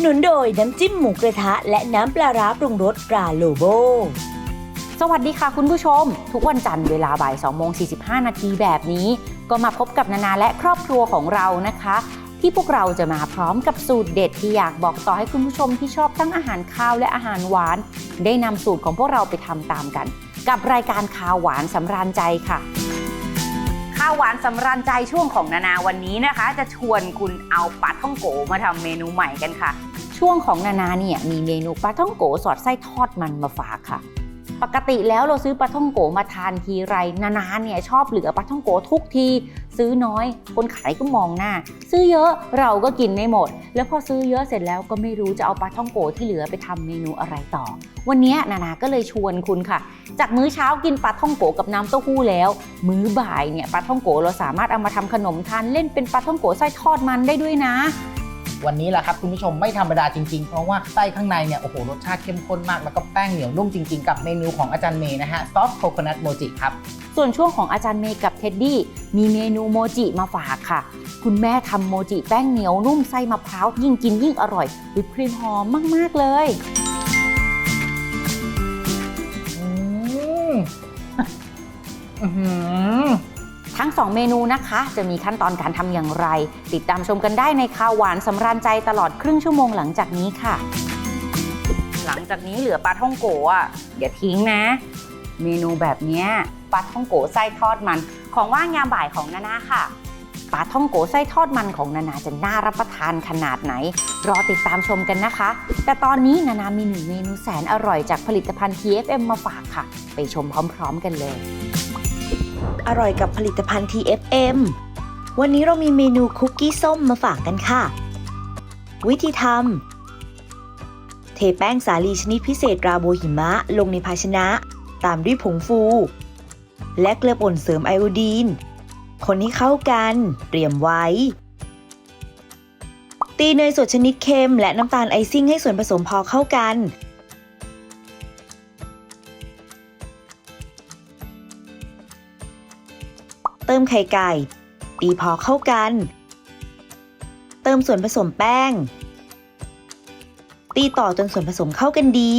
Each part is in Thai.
หนุนโดยน้ำจิ้มหมูกระทะ และน้ำปลาร้าปรุงรสปลาโลโบ สวัสดีค่ะคุณผู้ชม ทุกวันจันทร์เวลาบ่าย2โมง45 นาทีแบบนี้ ก็มาพบกับนานาและครอบครัวของเรานะคะ ที่พวกเราจะมาพร้อมกับสูตรเด็ดที่อยากบอกต่อให้คุณผู้ชมที่ชอบทั้งอาหารคาวและอาหารหวาน ได้นำสูตรของพวกเราไปทำตามกัน กับรายการคาวหวานสำราญใจค่ะ ข้าวหวานสำราญใจช่วงของนานาวันนี้นะคะ จะชวนคุณเอาปลาท่องโกมาทำเมนูใหม่กันค่ะ ช่วงของนานาเนี่ยมีเมนูปลาท่องโกสอดไส้ทอดมันมาฝากค่ะ ปกติแล้วเราซื้อปลาท่องโกมาทานทีไรนานาเนี่ยชอบเหลือปลาท่องโกทุกที ซื้อน้อย คนขายก็มองหน้า ซื้อเยอะเราก็กินไม่หมด แล้วพอซื้อเยอะเสร็จแล้วก็ไม่รู้จะเอาปลาท่องโกที่เหลือไปทำเมนูอะไรต่อ วันนี้นานาก็เลยชวนคุณค่ะ จากมื้อเช้ากินปลาท่องโกกับน้ำเต้าหู้แล้ว มื้อบ่ายเนี่ยปลาท่องโกเราสามารถเอามาทำขนมทานเล่นเป็นปลาท่องโกไส้ทอดมันได้ด้วยนะ วันนี้แหละครับคุณผู้ชมไม่ธรรมดาจริงๆ เพราะว่าไส้ข้างในเนี่ยโอ้โหรสชาติเข้มข้นมาก แล้วก็แป้งเหนียวนุ่มจริงๆ กับเมนูของอาจารย์เมย์นะฮะซอสโคโคนัทโมจิครับส่วนช่วงของอาจารย์เมย์กับเท็ดดี้มีเมนูโมจิมาฝากค่ะ คุณแม่ทำโมจิแป้งเหนียวนุ่มไส้มะพร้าวยิ่งกินยิ่งอร่อยวิปครีมหอมมากๆเลยอืมอื้อหือ ทั้ง 2 เมนูนะคะ จะมีขั้นตอนการทำอย่างไร ติดตามชมกันได้ในข่าวหวานสำราญใจตลอดครึ่งชั่วโมงหลังจากนี้ค่ะ หลังจากนี้เหลือปลาท่องโกะอะอย่าทิ้งนะ เมนูแบบนี้ปลาท่องโกะไส้ทอดมัน ของว่างยามบ่ายของนานาค่ะปลาท่องโกไส้ทอดมันของนานาจะน่ารับประทานขนาดไหน รอติดตามชมกันนะคะ แต่ตอนนี้นานามีหนึ่งเมนูแสนอร่อยจากผลิตภัณฑ์ TFM มาฝากค่ะ ไปชมพร้อม ๆ กันเลย อร่อยกับผลิตภัณฑ์ TFM วันนี้เรามีเมนูคุกกี้ส้มมาฝากกันค่ะ วิธีทำเทแป้งสาลีชนิดพิเศษราโบหิมะลงในภาชนะ ตามด้วยผงฟู และเกลือป่นเสริมไอโอดีน คนให้เข้ากันเตรียมไว้ ตีเนยสดชนิดเค็มและน้ำตาลไอซิ่งให้ส่วนผสมพอเข้ากัน ติมไข่ไก่ ตีพอเข้ากัน เติมส่วนผสมแป้ง ตีต่อจนส่วนผสมเข้ากันดี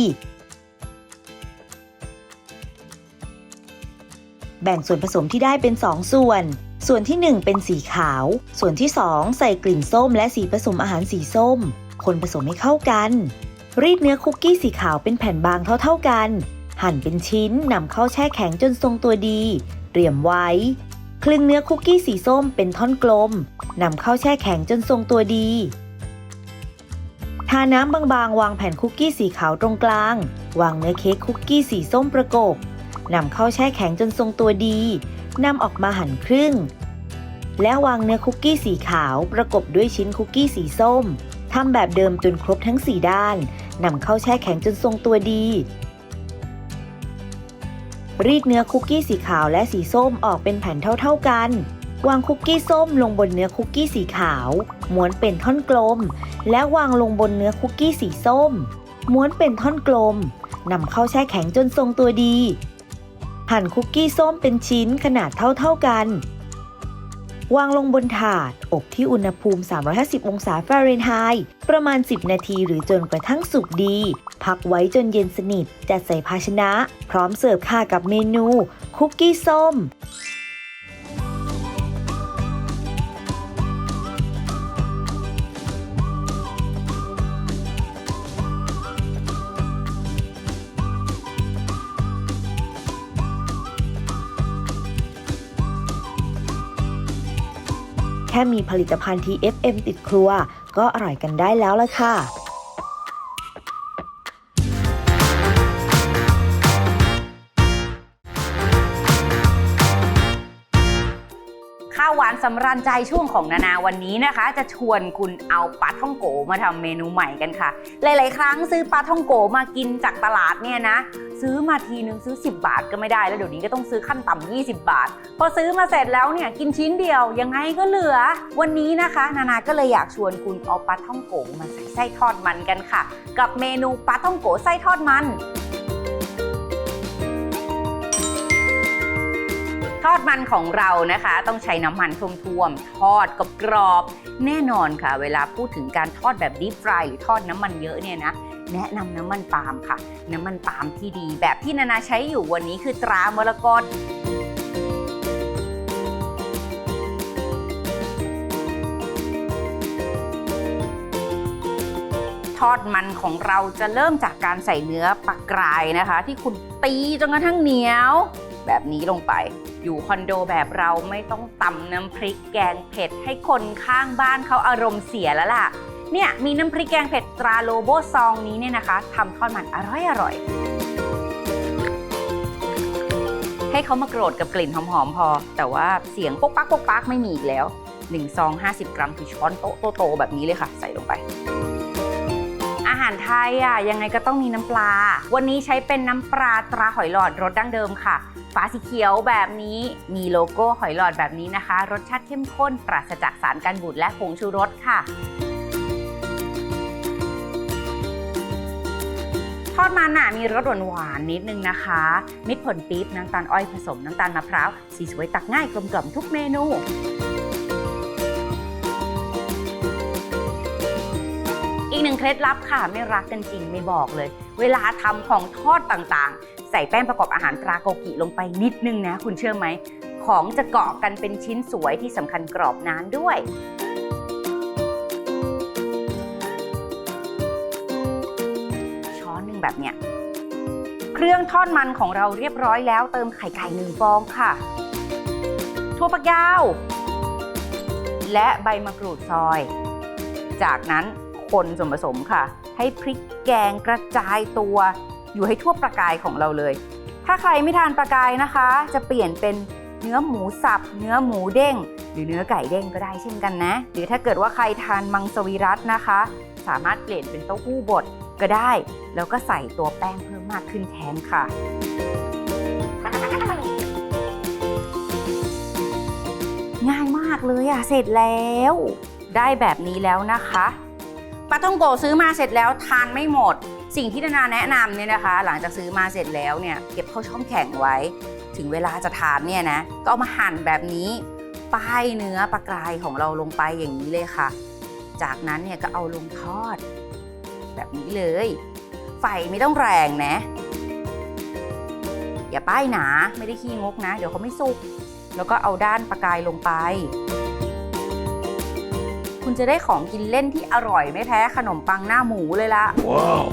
แบ่งส่วนผสมที่ได้เป็น 2 ส่วน ส่วนที่ 1 เป็นสีขาว ส่วนที่ 2 ใส่กลิ่นส้มและสีผสมอาหารสีส้ม คนผสมให้เข้ากัน รีดเนื้อคุกกี้สีขาวเป็นแผ่นบางเท่าๆกัน หั่นเป็นชิ้นนำเข้าแช่แข็งจนทรงตัวดีเตรียมไว้ คลึงเนื้อคุกกี้สีส้มเป็นท่อนกลมนำเข้าแช่แข็งจนทรงตัวดี ทาน้ำบางๆ วางแผ่นคุกกี้สีขาวตรงกลาง วางเนื้อเค้กคุกกี้สีส้มประกบนำเข้าแช่แข็งจนทรงตัวดีนำออกมาหั่นครึ่ง และวางเนื้อคุกกี้สีขาวประกบด้วยชิ้นคุกกี้สีส้มทำแบบเดิมจนครบทั้ง 4 ด้านนำเข้าแช่แข็งจนทรงตัวดี รีดเนื้อคุกกี้สีขาวและสีส้มออกเป็นแผ่นเท่า ๆกัน วางคุกกี้ส้มลงบนเนื้อคุกกี้สีขาว ม้วนเป็นท่อนกลม และวางลงบนเนื้อคุกกี้สีส้ม ม้วนเป็นท่อนกลมนำเข้าแช่แข็งจนทรงตัวดี หั่นคุกกี้ส้มเป็นชิ้นขนาดเท่าๆกัน วางลงบนถาด อบที่อุณหภูมิ 350 องศาฟาเรนไฮต์ประมาณ 10 นาทีหรือจนกระทั่งสุกดี พักไว้จนเย็นสนิทจัดใส่ภาชนะ พร้อมเสิร์ฟค่ะกับเมนู คุกกี้ส้ม มีผลิตภัณฑ์ TFM ติดครัว ก็อร่อยกันได้แล้วละค่ะ สำราญใจช่วงของนานาวันนี้นะคะ จะชวนคุณเอาปลาท่องโกมาทำเมนูใหม่กันค่ะ หลาย ๆ ครั้งซื้อปลาท่องโกมากินจากตลาดเนี่ยนะ ซื้อมาทีนึงซื้อ 10 บาทก็ไม่ได้แล้วเดี๋ยวนี้ก็ต้องซื้อขั้นต่ำ20 บาท พอซื้อมาเสร็จแล้วเนี่ยกินชิ้นเดียวยังไงก็เหลือ วันนี้นะคะ นานาก็เลยอยากชวนคุณเอาปลาท่องโกมาใส่ไส้ทอดมันกันค่ะ กับเมนูปลาท่องโกไส้ทอดมัน ทอดมันของเรานะคะ ต้องใช้น้ำมันท่วมๆทอดกับกรอบแน่นอนค่ะ เวลาพูดถึงการทอดแบบดีฟรายหรือทอดน้ำมันเยอะเนี่ยนะแนะนำน้ำมันปาล์มค่ะ น้ำมันปาล์มที่ดี แบบที่นานาใช้อยู่วันนี้คือตรามรกตทอดมันของเราจะเริ่มจากการใส่เนื้อปลากรายนะคะ ที่คุณตีจนกระทั่งเหนียว แบบนี้ลงไป อยู่คอนโดแบบเราไม่ต้องตำน้ำพริกแกงเผ็ด ให้คนข้างบ้านเขาอารมณ์เสียแล้วล่ะ เนี่ยมีน้ำพริกแกงเผ็ดตราโลโบซองนี้เนี่ยนะคะทำทอดมันอร่อยอร่อยให้เขามาโกรธกับกลิ่นหอมๆพอ แต่ว่าเสียงปกปักปกปักไม่มีอีกแล้ว1ซอง50 กรัมคือช้อนโต๊ะโตๆแบบนี้เลยค่ะ ใส่ลงไป หารไทยอะยังไงก็ต้องมีน้ำปลา วันนี้ใช้เป็นน้ำปลาตราหอยหลอดรสดั้งเดิมค่ะฝาสีเขียวแบบนี้มีโลโก้หอยหลอดแบบนี้นะคะ รสชาติเข้มข้น ปราศจากสารกันบูดและผงชูรสค่ะทอดมันน่ะมีรสหวานๆนิดนึงนะคะ มิตรผลปี๊บน้ำตาลอ้อยผสมน้ำตาลมะพร้าวสีสวยตักง่ายกลมกล่อมทุกเมนู กหนึ่งเคล็ดลับค่ะ ไม่รักกันจริงไม่บอกเลย เวลาทำของทอดต่างๆ ใส่แป้งประกอบอาหารตราโกกิลงไปนิดนึงนะ คุณเชื่อไหม ของจะเกาะกันเป็นชิ้นสวยที่สำคัญกรอบนานด้วยช้อนหนึ่งแบบเนี้ยเครื่องทอดมันของเราเรียบร้อยแล้วเติมไข่ไก่หนึ่งฟองค่ะถั่วฝักยาว และใบมะกรูดซอย จากนั้น คนส่วนผสมค่ะ ให้พริกแกงกระจายตัวอยู่ให้ทั่วประกายของเราเลย ถ้าใครไม่ทานประกายนะคะ จะเปลี่ยนเป็นเนื้อหมูสับ เนื้อหมูเด้ง หรือเนื้อไก่เด้งก็ได้เช่นกันนะ หรือถ้าเกิดว่าใครทานมังสวิรัตนะคะ สามารถเปลี่ยนเป็นเต้าหู้บดก็ได้ แล้วก็ใส่ตัวแป้งเพิ่มมากขึ้นแทนค่ะง่ายมากเลยอะเสร็จแล้ว ได้แบบนี้แล้วนะคะ ปลาท่องโกซื้อมาเสร็จแล้วทานไม่หมด สิ่งที่นานาแนะนำเนี่ยนะคะ หลังจากซื้อมาเสร็จแล้วเนี่ยเก็บเข้าช่องแข็งไว้ ถึงเวลาจะทานเนี่ยนะก็เอามาหั่นแบบนี้ป้ายเนื้อปลากรายของเราลงไปอย่างนี้เลยค่ะ จากนั้นเนี่ยก็เอาลงทอด แบบนี้เลย ไฟไม่ต้องแรงนะ อย่าป้ายหนาไม่ได้ขี้งกนะ เดี๋ยวเขาไม่สุก แล้วก็เอาด้านปลากรายลงไป คุณจะได้ของกินเล่นที่อร่อยไม่แพ้ขนมปังหน้าหมูเลยละว้าว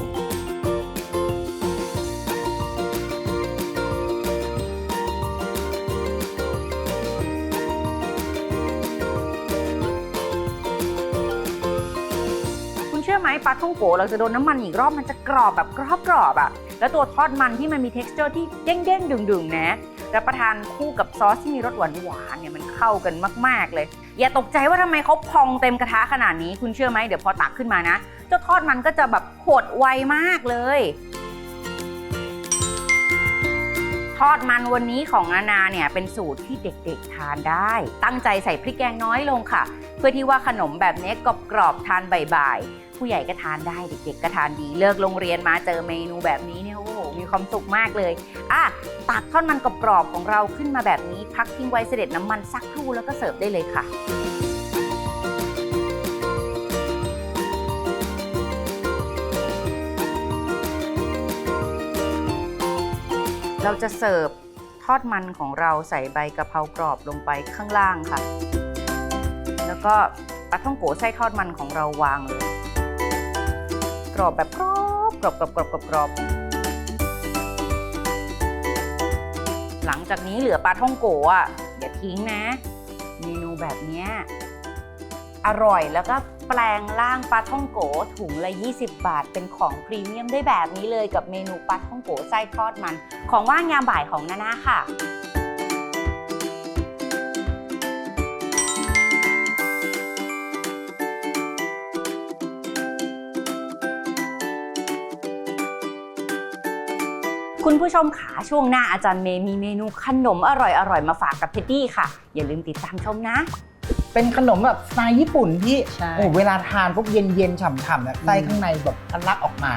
คุณเชื่อไหมปลาท่องโกะเราจะโดนน้ำมันอีกรอบมันจะกรอบแบบกรอบกรอบๆอะแล้วตัวทอดมันที่มันมี t e x t อร์ที่เด้งๆดึงๆนะ รับประทานคู่กับซอสที่มีรสหวานหวานๆเนี่ยมันเข้ากันมาก ๆ เลย อย่าตกใจว่าทำไมเขาพองเต็มกระทะขนาดนี้คุณเชื่อไหมเดี๋ยวพอตักขึ้นมานะเจ้าทอดมันก็จะแบบหดไวมากเลย ทอดมันวันนี้ของนานาเนี่ยเป็นสูตรที่เด็กๆทานได้ ตั้งใจใส่พริกแกงน้อยลงค่ะ เพื่อที่ว่าขนมแบบนี้กรอบๆทานบ่ายๆผู้ใหญ่ก็ทานได้เด็กๆก็ทานดีเลิกโรงเรียนมาเจอเมนูแบบนี้เนี่ย ความสุขมากเลยอะตักทอดมันกรอบๆของเราขึ้นมาแบบนี้พักทิ้งไว้เสด็จน้ำมันสักครู่แล้วก็เสิร์ฟได้เลยค่ะเราจะเสิร์ฟทอดมันของเราใส่ใบกะเพรากรอบลงไปข้างล่างค่ะ แล้วก็ปลาท่องโกไส้ทอดมันของเราวางเลย กรอบแบบกรอบกรอบกรอบกรอบกรอบ หลังจากนี้เหลือปลาท่องโกอะอย่าทิ้งนะ เมนูแบบเนี้ยอร่อยแล้วก็แปลงร่างปลาท่องโกถุงละ 20 บาท เป็นของพรีเมียมได้แบบนี้เลยกับเมนูปลาท่องโกไส้ทอดมัน ของว่างยามบ่ายของนานาค่ะ คุณผู้ชมขาช่วงหน้าอาจารย์เมย์มีเมนูขนมอร่อยๆ มาฝากกับเท็ดดี้ค่ะ อย่าลืมติดตามชมนะ เป็นขนมแบบสไตล์ญี่ปุ่นที่ใช่ โอ้เวลาทานปุ๊บเย็นๆฉ่ำๆเนี่ยไส้ข้างในแบบทะลักออกมา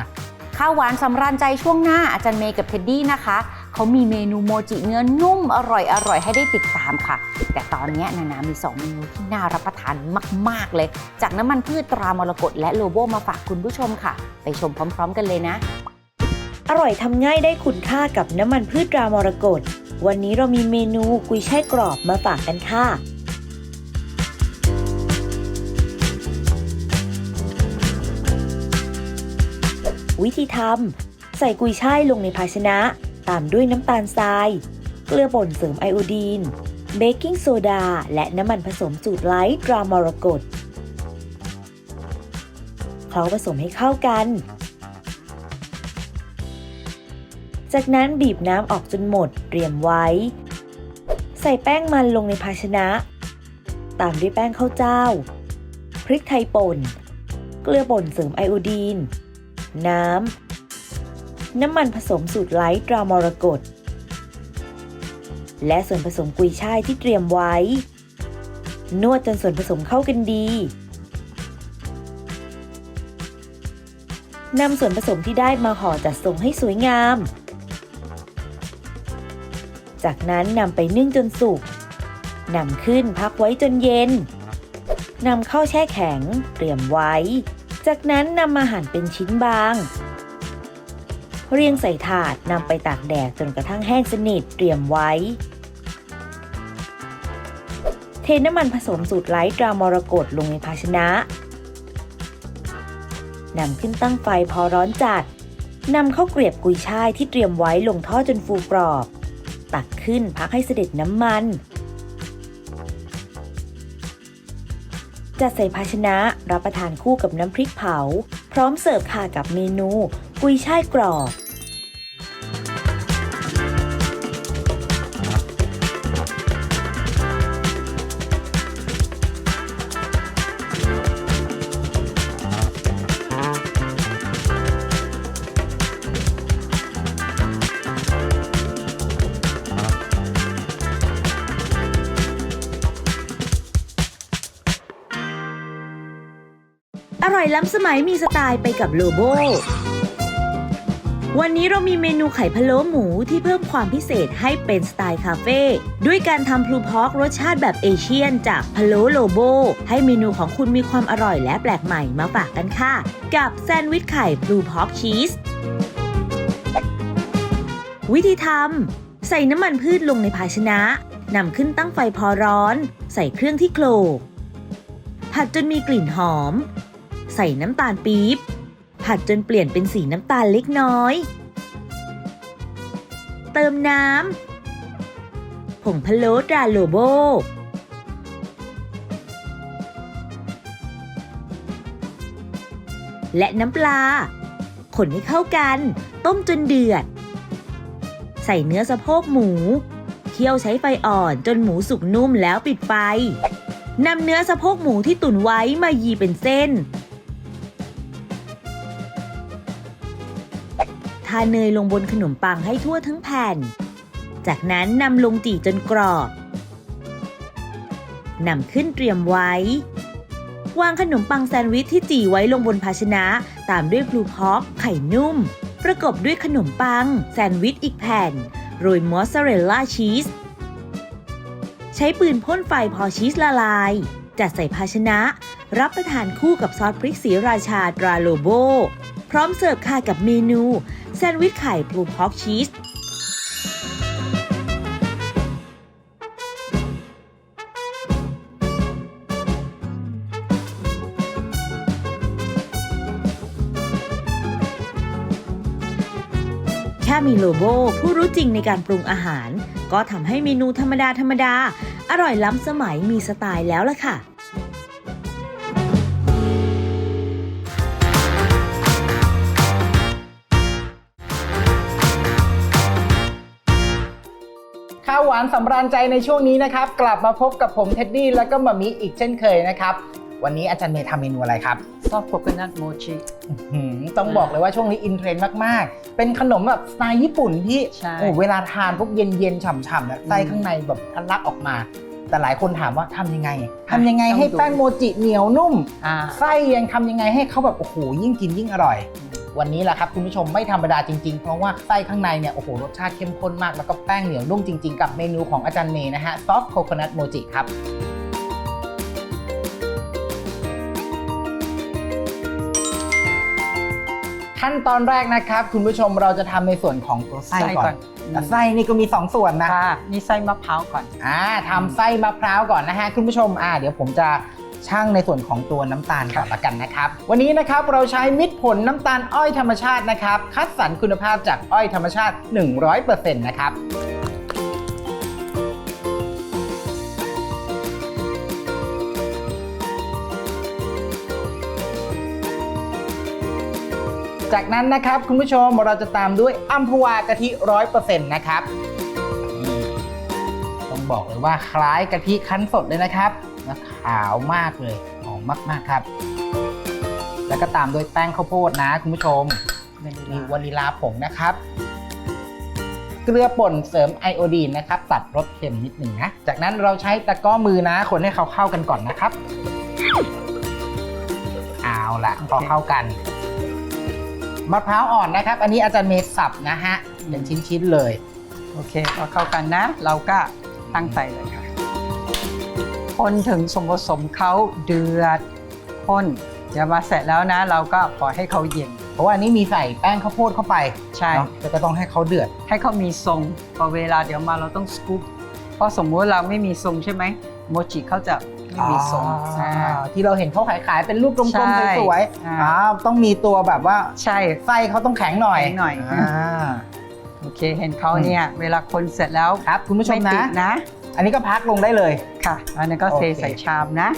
ข้าวหวานสำราญใจช่วงหน้าอาจารย์เมย์กับเท็ดดี้นะคะ เขามีเมนูโมจิเนื้อนุ่มอร่อยๆให้ได้ติดตามค่ะ แต่ตอนนี้นานามี 2 เมนูที่น่ารับประทานมาก ๆ เลย จากน้ำมันพืชตรามรกตและโลโบมาฝากคุณผู้ชมค่ะ ไปชมพร้อม ๆ กันเลยนะ อร่อยทำง่ายได้คุณค่ากับน้ำมันพืชรามรกตวันนี้เรามีเมนูกุยช่ายกรอบมาฝากกันค่ะวิธีทำใส่กุยช่ายลงในภาชนะ ตามด้วยน้ำตาลทราย เกลือป่นเสริมไอโอดีน เบกกิ้งโซดา และน้ำมันผสมสูตรไลท์ตรามรกตเคล้าผสมให้เข้ากัน จากนั้นบีบน้ำออกจนหมดเตรียมไว้ ใส่แป้งมันลงในภาชนะ ตามด้วยแป้งข้าวเจ้า พริกไทยป่น เกลือป่นเสริมไอโอดีน น้ำ น้ำมันผสมสูตรไลท์ตรามรกตและส่วนผสมกุยช่ายที่เตรียมไว้ นวดจนส่วนผสมเข้ากันดีนำส่วนผสมที่ได้มาห่อจัดทรงให้สวยงาม จากนั้นนำไปนึ่งจนสุกนำขึ้นพักไว้จนเย็นนำเข้าแช่แข็งเตรียมไว้ จากนั้นนำมาหั่นเป็นชิ้นบาง เรียงใส่ถาดนำไปตากแดดจนกระทั่งแห้งสนิทเตรียมไว้ เทน้ำมันผสมสูตรไลท์ตรามรกตลงในภาชนะนำขึ้นตั้งไฟพอร้อนจัดนำข้าวเกรียบกุยช่ายที่เตรียมไว้ลงทอดจนฟูกรอบ ตักขึ้นพักให้เสด็จน้ำมัน จัดใส่ภาชนะรับประทานคู่กับน้ำพริกเผา พร้อมเสิร์ฟค่ะกับเมนู กุยช่ายกรอบ ร่อยล้ำสมัยมีสไตล์ไปกับโลโบ วันนี้เรามีเมนูไข่พะโล้หมูที่เพิ่มความพิเศษให้เป็นสไตล์คาเฟ่ด้วยการทำพลูพอกรสชาติแบบเอเชียนจากพะโล้โลโบ ให้เมนูของคุณมีความอร่อยและแปลกใหม่มาฝากกันค่ะ กับแซนด์วิชไข่พลูพอกชีส วิธีทำใส่น้ำมันพืชลงในภาชนะนำขึ้นตั้งไฟพอร้อน ใส่เครื่องที่โขลกผัดจนมีกลิ่นหอม ใส่น้ำตาลปี๊บ ผัดจนเปลี่ยนเป็นสีน้ำตาลเล็กน้อย เติมน้ำ ผงพะโล้ตราโลโบ และน้ำปลา คนให้เข้ากัน ต้มจนเดือด ใส่เนื้อสะโพกหมู เคี่ยวใช้ไฟอ่อนจนหมูสุกนุ่มแล้วปิดไฟนำเนื้อสะโพกหมูที่ตุ๋นไว้มายีเป็นเส้น ทาเนยลงบนขนมปังให้ทั่วทั้งแผ่น จากนั้นนำลงจี่จนกรอบนำขึ้นเตรียมไว้ วางขนมปังแซนด์วิชที่จี่ไว้ลงบนภาชนะ ตามด้วยพลูพอกไข่นุ่ม ประกบด้วยขนมปัง แซนด์วิชอีกแผ่น โรยมอสซาเรลล่าชีส ใช้ปืนพ่นไฟพอชีสละลาย จัดใส่ภาชนะ รับประทานคู่กับซอสพริกสีราชาตราโลโบ พร้อมเสิร์ฟค่ะกับเมนู แซนด์วิชไข่พลูพอกชีสแค่มีโลโบผู้รู้จริงในการปรุงอาหาร ก็ทำให้เมนูธรรมดาธรรมดา อร่อยล้ำสมัยมีสไตล์แล้วล่ะค่ะ ข้าวหวานสำราญใจในช่วงนี้นะครับ กลับมาพบกับผมเท็ดดี้แล้วก็มามิอีกเช่นเคยนะครับ วันนี้อาจารย์เมย์ทำเมนูอะไรครับซอฟต์โคโคนัทโมจิหืมต้องบอกเลยว่าช่วงนี้อินเทรนด์มาก ๆ เป็นขนมแบบสไตล์ญี่ปุ่นที่ใช่ โอ้เวลาทานพวกเย็น ๆ ฉ่ำๆเนี่ยไส้ข้างในแบบทะลักออกมา แต่หลายคนถามว่าทำยังไงทำยังไงให้แป้งโมจิเหนียวนุ่ม อ่า ไส้ยังทำยังไงให้เขาแบบโอ้โหยิ่งกินยิ่งอร่อย วันนี้แหละครับคุณผู้ชมไม่ธรรมดาจริงๆ เพราะว่าไส้ข้างในเนี่ยโอ้โหรสชาติเข้มข้นมากแล้วก็แป้งเหนียวนุ่มจริงๆ กับเมนูของอาจารย์เมย์นะฮะซอฟต์โคโคนัทโมจิครับขั้นตอนแรกนะครับคุณผู้ชมเราจะทำในส่วนของตัวไส้ก่อนแต่ไส้นี่ก็มี 2 ส่วนนะค่ะนี่ไส้มะพร้าวก่อนอ่าทำไส้มะพร้าวก่อนนะฮะคุณผู้ชมอ่าเดี๋ยวผมจะ ช่างในส่วนของตัวน้ำตาลก่อนละกันนะครับ วันนี้นะครับเราใช้มิตรผลน้ำตาลอ้อยธรรมชาตินะครับ คัดสรรคุณภาพจากอ้อยธรรมชาติ 100%นะครับจากนั้นนะครับคุณผู้ชมเราจะตามด้วยอัมพวากะทิร้อยเปอร์เซ็นต์นะครับนี่ต้องบอกเลยว่าคล้ายกะทิคั้นสดเลยนะครับ และขาวมากเลยหอมมากๆครับ แล้วก็ตามด้วยแป้งข้าวโพดนะคุณผู้ชมเวนิมีลาวานิลาผงนะครับ เกลือป่นเสริมไอโอดีนนะครับ ตัดรสเค็มนิดหนึ่งนะ จากนั้นเราใช้ตะกร้อมือนะ คนให้เขาเข้ากันก่อนนะครับ เอาละพอเข้ากันมะพร้าวอ่อนนะครับ อันนี้อาจารย์เมย์สับนะฮะเป็นชิ้นๆเลย โอเค พอเข้ากันนะ เราก็ตั้งไฟเลยค่ะ คนถึงสมผสมเขาเดือดข้นเดี๋ยวมาเสร็จแล้วนะ เราก็ปล่อยให้เขาเย็น เพราะว่าอันนี้มีใส่แป้งข้าวโพดเข้าไปใช่ เนาะแล้วก็ต้องให้เขาเดือด ให้เขามีทรงพอเวลาเดี๋ยวมาเราต้องสกู๊ปเพราะสมมุติเราไม่มีทรงใช่ไหมโมจิเขาจะไม่มีทรงอ่า อ่าที่เราเห็นเขาขายๆเป็นรูปกลใช่มๆสวยอ่า ๆอ่าต้องมีตัวแบบว่าใช่ ไส้เขาต้องแข็งหน่อยแข็งหน่อย อ่า โอเคเห็นเขาเนี่ย เวลาคนเสร็จแล้วครับคุณผู้ชมไตินะ ดนะ อันนี้ก็พักลงได้เลย ค่ะอันนี้นก็เทโอเค ใส่ชามนะ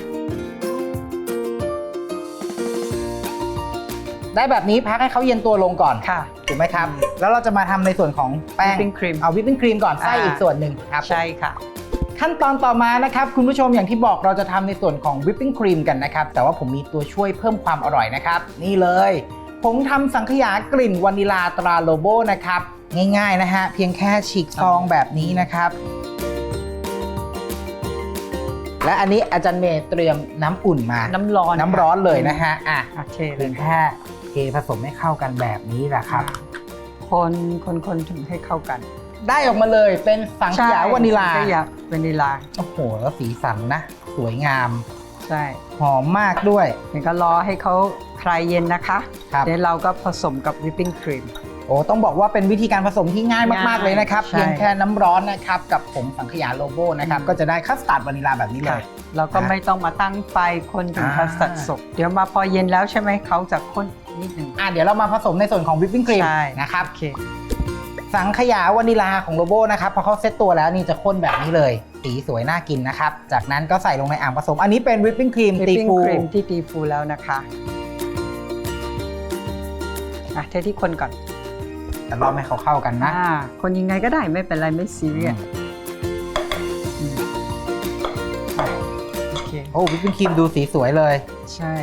ได้แบบนี้พักให้เขาเย็นตัวลงก่อนค่ะ ถูกไหมครับ แล้วเราจะมาทำในส่วนของแป้ง Whipping cream เอาวิปปิ้งครีมก่อนไส้อ่า อีกส่วนหนึ่งครับใช่ค่ะ ขั้นตอนต่อมานะครับคุณผู้ชมอย่างที่บอกเราจะทำในส่วนของวิปปิ้งครีมกันนะครับ แต่ว่าผมมีตัวช่วยเพิ่มความอร่อยนะครับ นี่เลยผงทำสังขยากลิ่นวานิลาตราโลโบนะครับ ง่ายๆนะฮะเพียงแค่ฉีกซองแบบนี้นะครับ และอันนี้อาจารย์เมย์เตรียมน้ำอุ่นมา น้ำร้อนน้ำร้อนเลยนะฮะอะโอเคเลเพียยงแค่เทผสมให้เข้ากันแบบนี้แหละครับ คนคนคนถึงให้เข้ากันได้ออกมาเลยเป็นสังขยาวานิลาสังขยาวานิลาโอ้โหแล้วสีสันนะ สวยงาม ใช่หอมมากด้วย เดี๋ยวก็รอให้เขาคลายเย็นนะคะ ครับ เดี๋ยวเราก็ผสมกับวิปปิ้งครีม โอ้ต้องบอกว่าเป็นวิธีการผสมที่ง่ายมากง่ายๆเลยนะครับใช่เพียงแค่น้ำร้อนนะครับกับผงสังขยาโลโบนะครับอืมก็จะได้คัสตาร์ดวานิลาแบบนี้เลค่ะยเราก็อะไม่ต้องมาตั้งไฟคนถึงอ่าคัสตัดสดเดี๋ยวมาพอเย็นแล้วใช่ไหมเขาจะข้นนิดหนึ่งอะเดี๋ยวเรามาผสมในส่วนของวิปปิ้งครีมใช่นะครับโอเคสังขยาวานิลาของโลโบนะครับพอเขาเซตตัวแล้วนี่จะข้นแบบนี้เลย สีสวยน่ากินนะครับ จากนั้นก็ใส่ลงในอ่างผสม อันนี้เป็นวิปปิ้งครีมวิปตีปิ้งฟูครีมที่ตีฟูแล้วนะคะอะเทที่คนก่อน แต่รอบให้เขาเข้ากันนะ อ่าคนยังไงก็ได้ไม่เป็นไรไม่ซีเรียสอืมอะโอเคโอ้วิปปิ้งครีมดูสีสวยเลย ใช่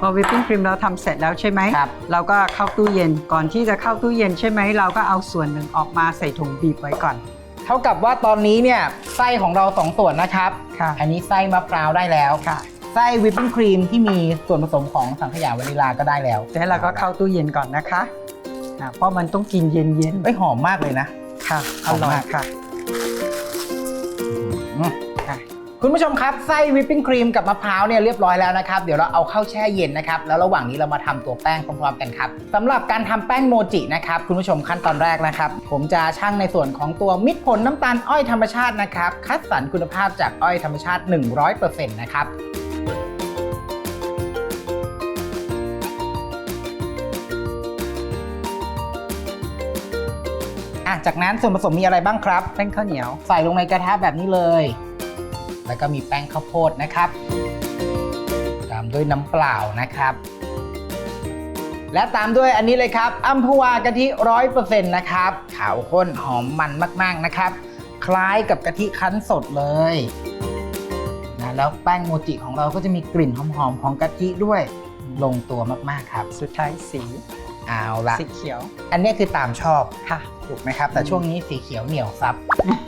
พอวิปปิ้งครีมเราทำเสร็จแล้วใช่ไหม ครับ เราก็เข้าตู้เย็นก่อนที่จะเข้าตู้เย็นใช่ไหม เราก็เอาส่วนหนึ่งออกมาใส่ถุงบีบไว้ก่อน เท่ากับว่าตอนนี้เนี่ยไส้ของเราสองส่วนนะครับ ค่ะ อันนี้ไส้มะพร้าวได้แล้ว ค่ะไส้วิปปิ้งครีมที่มีส่วนผสมของสังขยาวานิลาก็ได้แล้ว แล้วเราก็เข้าตู้เย็นก่อนนะคะ อ่าเพราะมันต้องกินเย็นเอ้ยหอมมากเลยนะๆค่ะหออมร่อยมากค่ะอืมค่ะ คุณผู้ชมครับไส้วิปปิ้งครีมกับมะพร้าวเนี่ยเรียบร้อยแล้วนะครับ เดี๋ยวเราเอาเข้าแช่เย็นนะครับ แล้วระหว่างนี้เรามาทำตัวแป้งพร้อมๆกันครับสำหรับการทำแป้งโมจินะครับ คุณผู้ชมขั้นตอนแรกนะครับ ผมจะชั่งในส่วนของตัวมิตรผลน้ำตาลอ้อยธรรมชาตินะครับ คัดสรรคุณภาพจากอ้อยธรรมชาติ 100%นะครับ อะจากนั้นส่วนผสมมีอะไรบ้างครับ แป้งข้าวเหนียว ใส่ลงในกระทะแบบนี้เลย แล้วก็มีแป้งข้าวโพดนะครับ ตามด้วยน้ำเปล่านะครับ และตามด้วยอันนี้เลยครับอัมพวากะทิร้อยเปอร์เซ็นต์นะครับ ขาวข้นหอมมันมากๆนะครับ คล้ายกับกะทิคั้นสดเลยน่าแล้วแป้งโมจิของเราก็จะมีกลิ่นหอมๆของกะทิด้วยลงตัวมากๆครับ สุดท้ายสี เอาละสีเขียว อันนี้คือตามชอบค่ะถูกไหมครับ แต่ช่วงนี้สีเขียวเหนียวซับ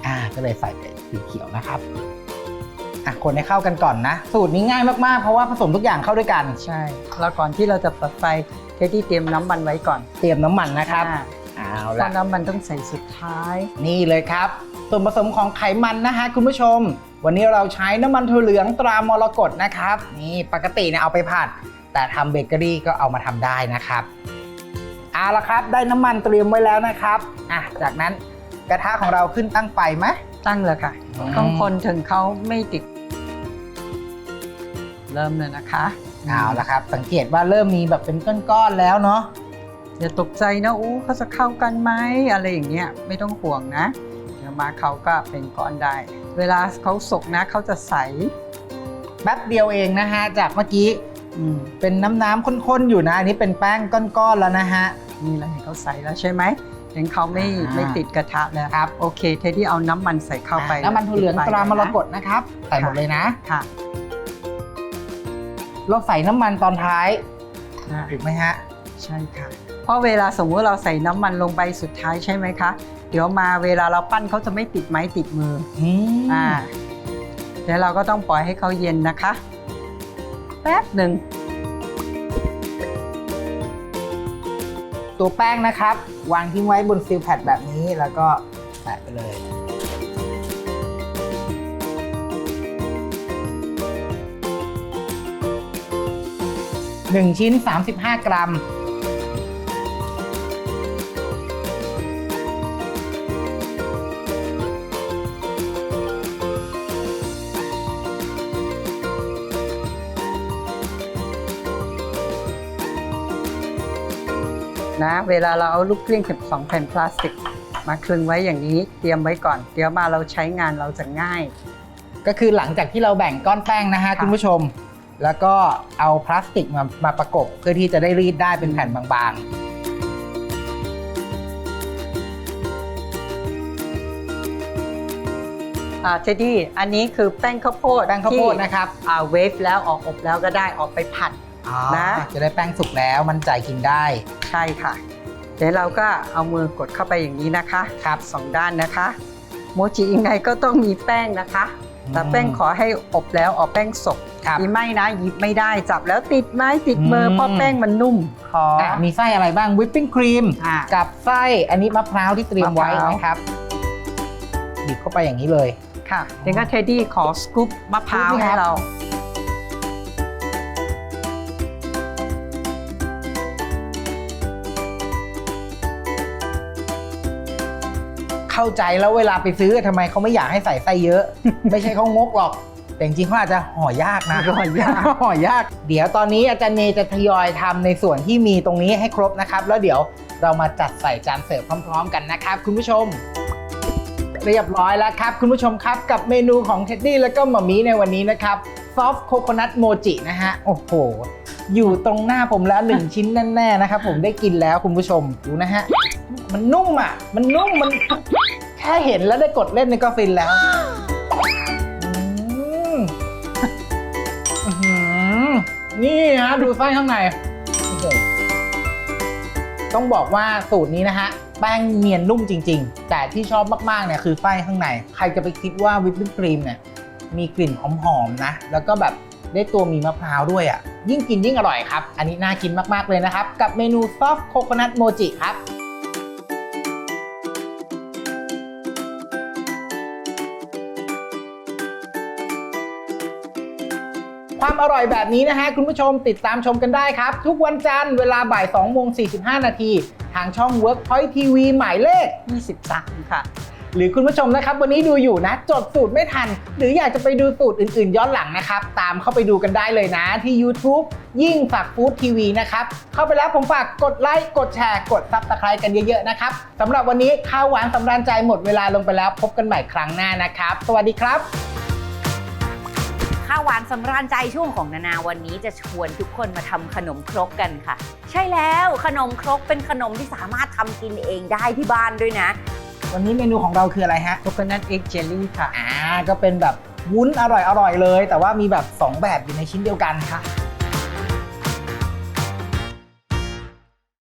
อ่าก็เลยใส่ไปสีเขียวนะครับอะคนให้เข้ากันก่อนนะ สูตรนี้ง่ายมากๆ เพราะว่าผสมทุกอย่างเข้าด้วยกัน ใช่ แล้วก่อนที่เราจะเปิดไฟเทดดี้เตรียมน้ำมันไว้ก่อน เตรียมน้ำมันนะครับอ่าเอาเพละราะน้ำมันต้องใส่สุดท้าย นี่เลยครับ ส่วนผสมของไขมันนะฮะคุณผู้ชม วันนี้เราใช้น้ำมันถั่วเหลืองตรามรกตนะครับ นี่ปกติเนี่ยเอาไปผัด แต่ทำเบเกอรี่ก็เอามาทำได้นะครับ เอาละครับ ได้น้ำมันเตรียมไว้แล้วนะครับอะจากนั้นกระทะของเราขึ้นตั้งไฟไหม ตั้งเลยค่ะ อืม ต้องคนถึงเขาไม่ติด เริ่มเลยนะคะเอาละครับ สังเกตว่าเริ่มมีแบบเป็นก้อนๆแล้วเนาะอย่าตกใจนะอู้เขาจะเข้ากันไหมอะไรอย่างเงี้ยไม่ต้องห่วงนะเดี๋ยวมาเขาก็เป็นก้อนได้ เวลาเขาสุกนะเขาจะใสแป๊บเดียวเองนะฮะจากเมื่อกี้ อืม เป็นน้ำน้ำๆข้นๆ อยู่นะ อันนี้เป็นแป้งก้อนๆ แล้วนะฮะ นี่เราเห็นเขาใสแล้วใช่ไหมเห็นเขาไม่อ่า ไม่ติดกระทะแล้วครับโอเคเทดดี้เอาน้ำมันใส่เข้าไปน้ำมันถั่วเหลืองตรามรกตนะครับใส่หมดเลยนะ ค่ะเราใส่น้ำมันตอนท้ายอ่าถูกไหมฮะ ใช่ค่ะ เพราะเวลาสมมติเราใส่น้ำมันลงไปสุดท้ายใช่ไหมคะ เดี๋ยวมาเวลาเราปั้นเขาจะไม่ติดไม้ติดมืออืมอ่าเดี๋ยวเราก็ต้องปล่อยให้เขาเย็นนะคะ แป๊บหนึ่ง ตัวแป้งนะครับ วางทิ้งไว้บนซิลแพดแบบนี้แล้วก็แปะไปเลย 1 ชิ้น 35 กรัม นะ เวลาเราเอาลูกกลิ้ง12แผ่นพลาสติก มาคลึงไว้อย่างนี้เตรียมไว้ก่อน เดี๋ยวมาเราใช้งานเราจะง่าย ก็คือหลังจากที่เราแบ่งก้อนแป้งนะฮะค่ะคุณผู้ชม แล้วก็เอาพลาสติกมามาประกบเพื่อที่จะได้รีดได้เป็นแผ่นบางอ่าเจดี้อันนี้คือแป้งข้าวโพดๆแป้งข้าวโพดนะครับที่อ่าเวฟแล้วออกอบแล้วก็ได้ออกไปผัดอ๋อ นะ จะได้แป้งสุกแล้วมันจ่ายกินได้ ใช่ค่ะ เดี๋ยวเราก็เอามือกดเข้าไปอย่างนี้นะคะครับสองด้านนะคะโมจิยังไงก็ต้องมีแป้งนะคะ แต่แป้งขอให้อบแล้วออกแป้งสดครับมีไม่นะหยิบไม่ได้จับแล้วติดไม้ติดมืออมเพราะแป้งมันนุ่มขออะมีไส้อะไรบ้างวิปปิ้งครีมอะกับไส้อันนี้มะพร้าวที่เตรียมไว้มะพร้าวนะครับบีบเข้าไปอย่างนี้เลยค่ะเดี๋ยวก็เทดดี้ขอสกู๊ปมะพร้าวสกู๊ปนี่ครัให้บเรา เข้าใจแล้วเวลาไปซื้อทำไมเขาไม่อยากให้ใส่ไส้เยอะ ไม่ใช่เขางกหรอก แต่จริงๆเขาอาจจะห่อยากนะห่อยากห่อยาก เดี๋ยวตอนนี้อาจารย์เนจะทยอยทำในส่วนที่มีตรงนี้ให้ครบนะครับ แล้วเดี๋ยวเรามาจัดใส่จานเสิร์ฟพร้อม ๆ กันนะครับคุณผู้ชมเรียบร้อยแล้วครับ คุณผู้ชมครับกับเมนูของเท็ดดี้แล้วก็หมามีในวันนี้นะครับซอฟโคโคนัทโมจินะฮะ โอ้โห อยู่ตรงหน้าผมแล้วหนึ่งชิ้นแน่ๆนะครับผมได้กินแล้วคุณผู้ชมดูนะฮะ มันนุ่มอะ มันนุ่ม มันแค่เห็นแล้วได้กดเล่นในก็ฟินแล้วอืมอื้อหือนี่ฮะดูไส้ข้างในโอ้โหต้องบอกว่าสูตรนี้นะฮะ แป้งเนียนนุ่มจริง ๆ แต่ที่ชอบมากๆเนี่ยคือไส้ข้างใน ใครจะไปคิดว่าวิปปิ้งครีมเนี่ยมีกลิ่นหอมๆนะ แล้วก็แบบได้ตัวมีมะพร้าวด้วยอะ ยิ่งกินยิ่งอร่อยครับ อันนี้น่ากินมากๆเลยนะครับ กับเมนูซอฟโคโคนัทโมจิครับ ความอร่อยแบบนี้นะฮะคุณผู้ชมติดตามชมกันได้ครับ ทุกวันจันทร์เวลาบ่าย2โมง45 นาที ทางช่อง Workpoint TV หมายเลข 23 ค่ะ หรือคุณผู้ชมนะครับ วันนี้ดูอยู่นะ จดสูตรไม่ทัน หรืออยากจะไปดูสูตรอื่นๆ ย้อนหลังนะครับ ตามเข้าไปดูกันได้เลยนะที่ YouTube ยิ่งฝากฟู้ดทีวีนะครับเข้าไปแล้วผมฝากกดไลค์กดแชร์กดซับสไครต์กันเยอะๆนะครับสำหรับวันนี้ข้าวหวานสำราญใจหมดเวลาลงไปแล้ว พบกันใหม่ครั้งหน้านะครับ สวัสดีครับข้าวหวานสำราญใจช่วงของนานาวันนี้จะชวนทุกคนมาทำขนมครกกันค่ะ ใช่แล้วขนมครกเป็นขนมที่สามารถทำกินเองได้ที่บ้านด้วยนะ วันนี้เมนูของเราคืออะไรฮะโคโคนัทเอ็กเจลลี่ค่ะ อ่าก็เป็นแบบวุ้นอร่อยอร่อยๆเลย แต่ว่ามีแบบ 2 แบบอยู่ในชิ้นเดียวกันค่ะ